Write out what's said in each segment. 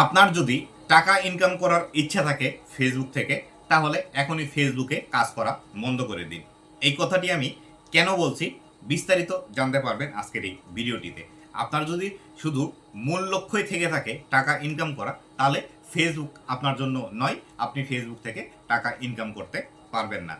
আপনার যদি টাকা ইনকাম করার ইচ্ছা থাকে ফেসবুক থেকে, তাহলে এখনই ফেসবুকে কাজ করা বন্ধ করে দিন। এই কথাটি আমি কেন বলছি? বিস্তারিত জানতে পারবেন আজকের এই ভিডিওটিতে। আপনার যদি শুধু মূল লক্ষ্যই থেকে থাকে টাকা ইনকাম করা, তাহলে ফেসবুক আপনার জন্য নয়, আপনি ফেসবুক থেকে টাকা ইনকাম করতে পারবেন না।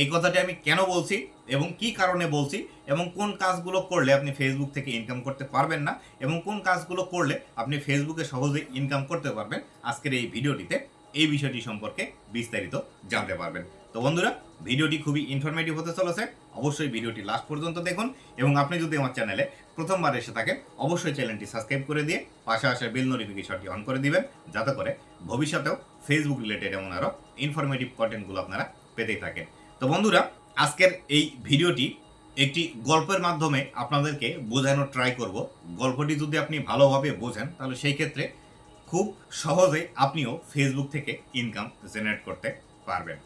এই কথাটি আমি কেন বলছি এবং কি কারণে বলছি এবং কোন কাজগুলো করলে আপনি ফেসবুক থেকে ইনকাম করতে পারবেন না এবং কোন কাজগুলো করলে আপনি ফেসবুকে সহজেই ইনকাম করতে পারবেন, আজকের এই ভিডিওটিতে এই বিষয়টি সম্পর্কে বিস্তারিত জানতে পারবেন। তো বন্ধুরা, ভিডিওটি খুবই ইনফরমেটিভ হতে চলেছে, অবশ্যই ভিডিওটি লাস্ট পর্যন্ত দেখুন এবং আপনি যদি আমার চ্যানেলে প্রথমবার এসে থাকেন, অবশ্যই চ্যানেলটি সাবস্ক্রাইব করে দিয়ে পাশে আসে বেল নোটিফিকেশনটি অন করে দিবেন, যাতে করে ভবিষ্যতেও ফেসবুক রিলেটেড এমন আরও ইনফরমেটিভ কন্টেন্টগুলো আপনারা পেতেই থাকেন। তো বন্ধুরা, আজকের এই ভিডিওটি একটি গল্পের মাধ্যমে আপনাদেরকে বোঝানোর ট্রাই করব। গল্পটি যদি আপনি ভালোভাবে বোঝেন, তাহলে সেই ক্ষেত্রে খুব সহজে আপনিও ফেসবুক থেকে ইনকাম জেনারেট করতে পারবেন।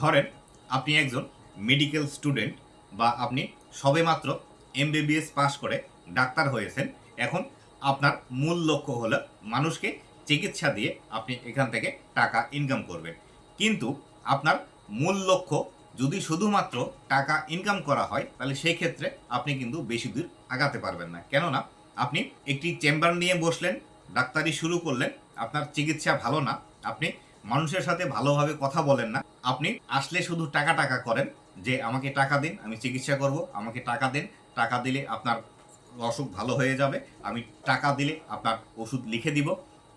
ধরেন, আপনি একজন মেডিকেল স্টুডেন্ট বা আপনি সবেমাত্র এমবিবিএস পাস করে ডাক্তার হয়েছেন। এখন আপনার মূল লক্ষ্য হলো মানুষকে চিকিৎসা দিয়ে আপনি এখান থেকে টাকা ইনকাম করবেন। কিন্তু আপনার মূল লক্ষ্য যদি শুধুমাত্র টাকা ইনকাম করা হয়, তাহলে সেই ক্ষেত্রে আপনি কিন্তু বেশি দূর আগাতে পারবেন না। কেননা, আপনি একটি চেম্বার নিয়ে বসলেন, ডাক্তারি শুরু করলেন, আপনার চিকিৎসা ভালো না, আপনি মানুষের সাথে ভালোভাবে কথা বলেন না, আপনি আসলে শুধু টাকা টাকা করেন যে, আমাকে টাকা দিন, আমি চিকিৎসা করব, আমাকে টাকা দিন। টাকা দিলে আপনার অসুখ ভালো হয়ে যাবে, আমি টাকা দিলে আপনার ওষুধ লিখে দিব।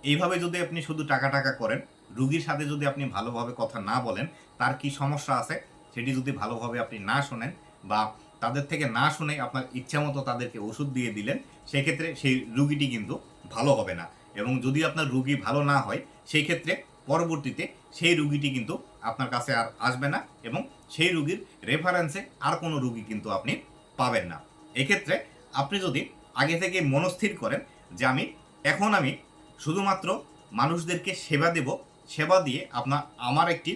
এইভাবে যদি আপনি শুধু টাকা টাকা করেন, রুগীর সাথে যদি আপনি ভালোভাবে কথা না বলেন, তার কি সমস্যা আছে? সেটি যদি ভালোভাবে আপনি না শোনেন বা তাদের থেকে না শুনে আপনার ইচ্ছা মতো তাদেরকে ওষুধ দিয়ে দিলেন, সেক্ষেত্রে সেই রুগীটি কিন্তু ভালো হবে না। এবং যদি আপনার রুগী ভালো না হয় সেই ক্ষেত্রে পরবর্তীতে সেই রুগীটি কিন্তু আপনার কাছে আর আসবে না এবং সেই রুগীর রেফারেন্সে আর কোনো রুগী কিন্তু আপনি পাবেন না। এক্ষেত্রে আপনি যদি আগে থেকে মনস্থির করেন যে আমি, এখন আমি শুধুমাত্র মানুষদেরকে সেবা দেব, সেবা দিয়ে আপনার, আমার একটি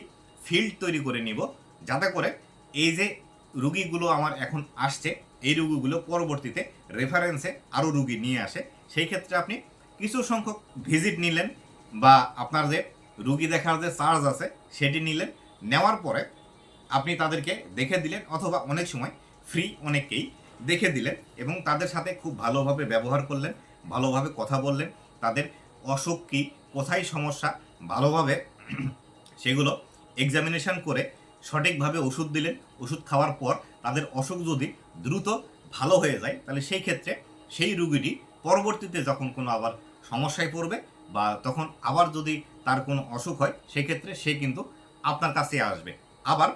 ফিল্ড তৈরি করে নিব যাতে করে এই যে রুগীগুলো আমার এখন আসছে, এই রুগীগুলো পরবর্তীতে রেফারেন্সে আরও রুগী নিয়ে আসে, সেই ক্ষেত্রে আপনি কিছু সংখ্যক ভিজিট নিলেন বা আপনার যে রুগী দেখার যে চার্জ আছে সেটি নিলেন, নেওয়ার পরে আপনি তাদেরকে দেখে দিলেন অথবা অনেক সময় ফ্রি অনেককেই দেখে দিলেন এবং তাদের সাথে খুব ভালোভাবে ব্যবহার করলেন, ভালোভাবে কথা বললেন, তাদের অসুখ কী, কোথায় সমস্যা, ভালোভাবে সেগুলো এক্সামিনেশন করে সঠিকভাবে ওষুধ দিলেন ওষুধ খাওয়ার পর তাদের অসুখ যদি দ্রুত ভালো হয়ে যায়, তাহলে সেই ক্ষেত্রে সেই রুগীটি পরবর্তীতে যখন কোনো আবার সমস্যায় পড়বে বা তখন আবার যদি তার কোনো অসুখ হয়, সেক্ষেত্রে সে কিন্তু আপনার কাছে আসবে। আবার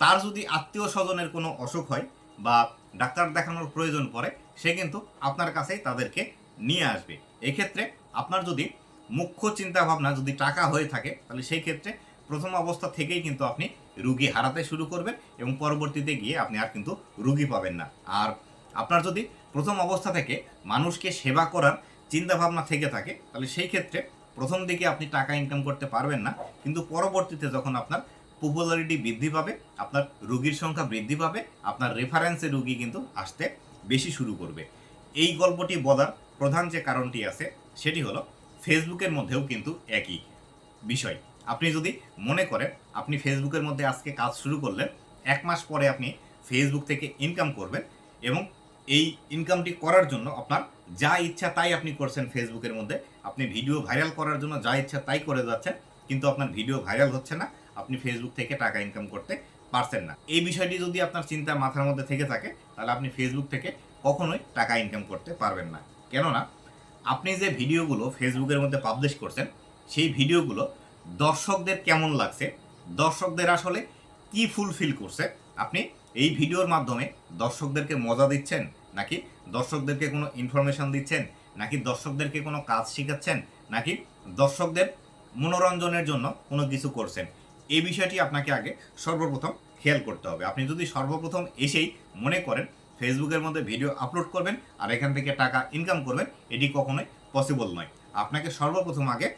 তার যদি আত্মীয় স্বজনের কোনো অসুখ হয় বা ডাক্তার দেখানোর প্রয়োজন পড়ে, সে কিন্তু আপনার কাছেই তাদেরকে নিয়ে আসবে। এক্ষেত্রে আপনার যদি মুখ্য চিন্তা ভাবনা যদি টাকা হয়ে থাকে, তাহলে সেই ক্ষেত্রে প্রথম অবস্থা থেকেই কিন্তু আপনি রুগী হারাতে শুরু করবেন এবং পরবর্তীতে গিয়ে আপনি আর কিন্তু রুগী পাবেন না। আর আপনার যদি প্রথম অবস্থা থেকে মানুষকে সেবা করার চিন্তা ভাবনা থেকে থাকে, তাহলে সেই ক্ষেত্রে প্রথম দিকে আপনি টাকা ইনকাম করতে পারবেন না। কিন্তু পরবর্তীতে যখন আপনার পপুলারিটি বৃদ্ধি পাবে, আপনার রুগীর সংখ্যা বৃদ্ধি পাবে, আপনার রেফারেন্সে রুগী কিন্তু আসতে বেশি শুরু করবে। এই গল্পটি বলার প্রধান যে কারণটি আছে, সেটি হলো ফেসবুকের মধ্যেও কিন্তু একই বিষয়। আপনি যদি মনে করেন আপনি ফেসবুকের মধ্যে আজকে কাজ শুরু করলেন, এক মাস পরে আপনি ফেসবুক থেকে ইনকাম করবেন এবং এই ইনকামটি করার জন্য আপনার যা ইচ্ছা তাই আপনি করছেন ফেসবুকের মধ্যে। আপনি ভিডিও ভাইরাল করার জন্য যা ইচ্ছা তাই করে যাচ্ছেন, কিন্তু আপনার ভিডিও ভাইরাল হচ্ছে না, আপনি ফেসবুক থেকে টাকা ইনকাম করতে পারছেন না। এই বিষয়টি যদি আপনার চিন্তা মাথার মধ্যে থেকে থাকে, তাহলে আপনি ফেসবুক থেকে কখনোই টাকা ইনকাম করতে পারবেন না। কেননা, আপনি যে ভিডিওগুলো ফেসবুকের মধ্যে পাবলিশ করছেন, সেই ভিডিওগুলো দর্শকদের কেমন লাগছে? দর্শকদের আসলে কি ফুলফিল করছে? আপনি এই ভিডিওর মাধ্যমে দর্শকদেরকে মজা দিচ্ছেন? নাকি দর্শকদেরকে কোনো ইনফরমেশন দিচ্ছেন? নাকি দর্শকদেরকে কোনো কাজ শেখাচ্ছেন? নাকি দর্শকদের মনোরঞ্জনের জন্য কোনো কিছু করছেন? এই বিষয়টি আপনাকে আগে সর্বপ্রথম খেয়াল করতে হবে। আপনি যদি সর্বপ্রথম এসেই মনে করেন ফেসবুকের মধ্যে ভিডিও আপলোড করবেন আর এখান থেকে টাকা ইনকাম করবেন, এটি কখনোই পসিবল নয়। আপনাকে সর্বপ্রথম আগে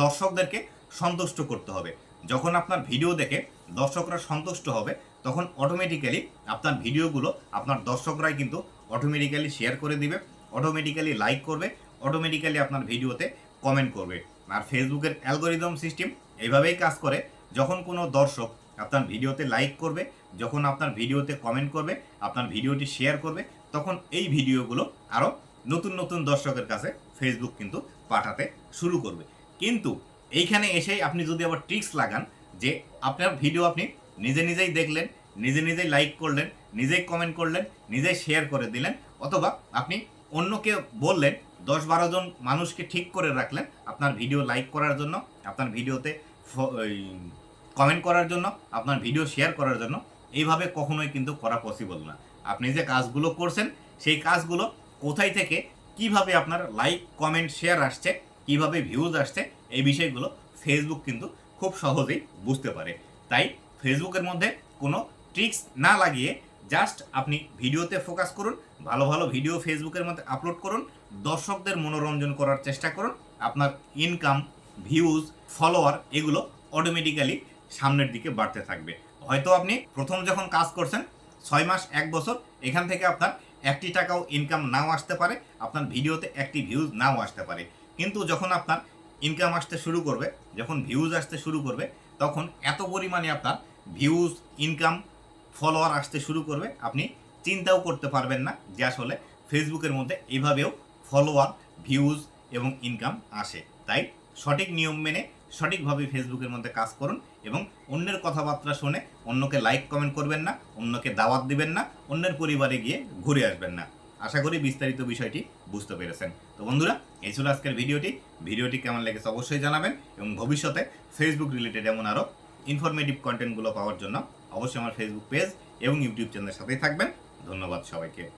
দর্শকদেরকে সন্তুষ্ট করতে হবে। যখন আপনার ভিডিও দেখে দর্শকরা সন্তুষ্ট হবে, তখন অটোমেটিক্যালি আপনার ভিডিওগুলো আপনার দর্শকরাই কিন্তু অটোমেটিক্যালি শেয়ার করে দিবে অটোমেটিক্যালি লাইক করবে অটোমেটিক্যালি আপনার ভিডিওতে কমেন্ট করবে। আর ফেসবুকের অ্যালগোরিদম সিস্টেম এইভাবেই কাজ করে, যখন কোনো দর্শক আপনার ভিডিওতে লাইক করবে, যখন আপনার ভিডিওতে কমেন্ট করবে, আপনার ভিডিওটি শেয়ার করবে, তখন এই ভিডিওগুলো আরও নতুন নতুন দর্শকের কাছে ফেসবুক কিন্তু পাঠাতে শুরু করবে। কিন্তু এইখানে এসেই আপনি যদি আবার ট্রিক্স লাগান, যে আপনার ভিডিও আপনি নিজে নিজেই দেখলেন, নিজে নিজেই লাইক করলেন, নিজেই কমেন্ট করলেন, নিজেই শেয়ার করে দিলেন, অথবা আপনি অন্যকে বললেন, দশ বারো জন মানুষকে ঠিক করে রাখলেন আপনার ভিডিও লাইক করার জন্য, আপনার ভিডিওতে কমেন্ট করার জন্য, আপনার ভিডিও শেয়ার করার জন্য, এইভাবে কখনোই কিন্তু করা পসিবল না। আপনি যে কাজগুলো করছেন, সেই কাজগুলো কোথায় থেকে কীভাবে আপনার লাইক কমেন্ট শেয়ার আসছে, কীভাবে ভিউজ আসছে এই বিষয়গুলো ফেসবুক কিন্তু খুব সহজেই বুঝতে পারে। তাই ফেসবুকের মধ্যে কোনো ট্রিক্স না লাগিয়ে জাস্ট আপনি ভিডিওতে ফোকাস করুন, ভালো ভালো ভিডিও ফেসবুকের মধ্যে আপলোড করুন, দর্শকদের মনোরঞ্জন করার চেষ্টা করুন, আপনার ইনকাম ভিউজ ফলোয়ার এগুলো অটোমেটিক্যালি সামনের দিকে বাড়তে থাকবে। হয়তো আপনি প্রথম যখন কাজ করছেন, ছয় মাস, এক বছর, এখান থেকে আপনার একটি টাকাও ইনকাম নাও আসতে পারে, আপনার ভিডিওতে একটি ভিউজ নাও আসতে পারে। কিন্তু যখন আপনার ইনকাম আসতে শুরু করবে, যখন ভিউজ আসতে শুরু করবে, তখন এত পরিমাণে আপনার ভিউজ ইনকাম ফলোয়ার আসতে শুরু করবে। আপনি চিন্তাও করতে পারবেন না যে আসলে ফেসবুকের মধ্যে এইভাবেও ফলোয়ার ভিউজ এবং ইনকাম আসে। তাই সঠিক নিয়ম মেনে সঠিকভাবে ফেসবুকের মধ্যে কাজ করুন এবং অন্যের কথাবার্তা শুনে অন্যকে লাইক কমেন্ট করবেন না, অন্যকে দাওয়াত দিবেন না, অন্যের পরিবারে গিয়ে ঘুরে আসবেন না। আশা করি বিস্তারিত বিষয়টি বুঝতে পেরেছেন। তো বন্ধুরা, এই ছিল আজকের ভিডিওটি। ভিডিওটি কেমন লেগেছে অবশ্যই জানাবেন এবং ভবিষ্যতে ফেসবুক রিলেটেড এমন আরও ইনফরমেটিভ কন্টেন্টগুলো পাওয়ার জন্য অবশ্যই আমার ফেসবুক পেজ এবং ইউটিউব চ্যানেলের সাথেই থাকবেন। ধন্যবাদ সবাইকে।